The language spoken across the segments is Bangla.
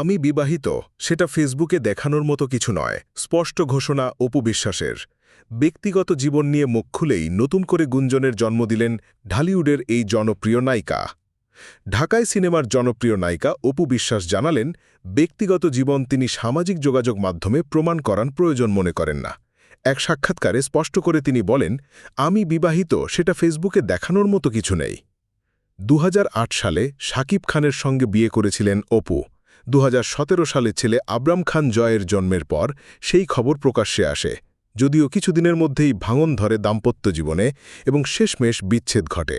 আমি বিবাহিত, সেটা ফেসবুকে দেখানোর মতো কিছু নয়, স্পষ্ট ঘোষণা অপু বিশ্বাসের। ব্যক্তিগত জীবন নিয়ে মুখ খুলেই নতুন করে গুঞ্জনের জন্ম দিলেন ঢালিউডের এই জনপ্রিয় নায়িকা। ঢাকায় সিনেমার জনপ্রিয় নায়িকা অপু বিশ্বাস জানালেন, ব্যক্তিগত জীবন তিনি সামাজিক যোগাযোগ মাধ্যমে প্রমাণ করার প্রয়োজন মনে করেন না। এক সাক্ষাৎকারে স্পষ্ট করে তিনি বলেন, আমি বিবাহিত, সেটা ফেসবুকে দেখানোর মতো কিছু নেই। দু হাজার আট সালে শাকিব খানের সঙ্গে বিয়ে করেছিলেন অপু। দু হাজার সতেরো সালে ছেলে আবরাম খান জয়ের জন্মের পর সেই খবর প্রকাশ্যে আসে, যদিও কিছুদিনের মধ্যেই ভাঙন ধরে দাম্পত্য জীবনে এবং শেষমেশ বিচ্ছেদ ঘটে।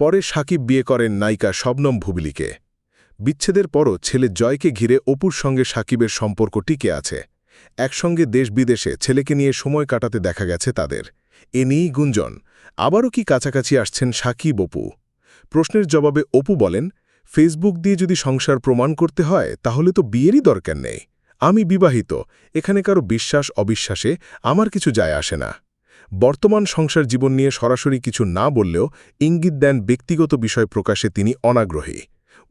পরে সাকিব বিয়ে করেন নায়িকা শবনম ভুবলিকে। বিচ্ছেদের পরও ছেলে জয়কে ঘিরে অপুর সঙ্গে সাকিবের সম্পর্ক টিকে আছে। একসঙ্গে দেশ বিদেশে ছেলেকে নিয়ে সময় কাটাতে দেখা গেছে তাদের। এ নিয়েই গুঞ্জন, আবারও কি কাছাকাছি আসছেন সাকিব অপু? প্রশ্নের জবাবে অপু বলেন ফেসবুক দিয়ে যদি সংসার প্রমাণ করতে হয়, তাহলে তো বিয়েরই দরকার নেই। আমি বিবাহিত, এখানে কারও বিশ্বাস, অবিশ্বাসে আমার কিছু যায় আসে না। বর্তমান সংসার জীবন নিয়ে সরাসরি কিছু না বললেও ইঙ্গিত দেন ব্যক্তিগত বিষয় প্রকাশে তিনি অনাগ্রহী।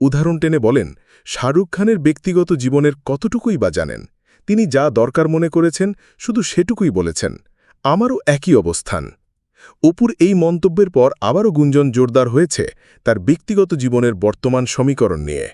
উদাহরণ টেনে বলেন, শাহরুখ খানের ব্যক্তিগত জীবনের কতটুকুই বা জানেন? তিনি যা দরকার মনে করেছেন, শুধু সেটুকুই বলেছেন। আমারও একই অবস্থান। অপুর এই মন্তব্যের পর আবারও গুঞ্জন জোরদার হয়েছে তার ব্যক্তিগত জীবনের বর্তমান সমীকরণ নিয়ে।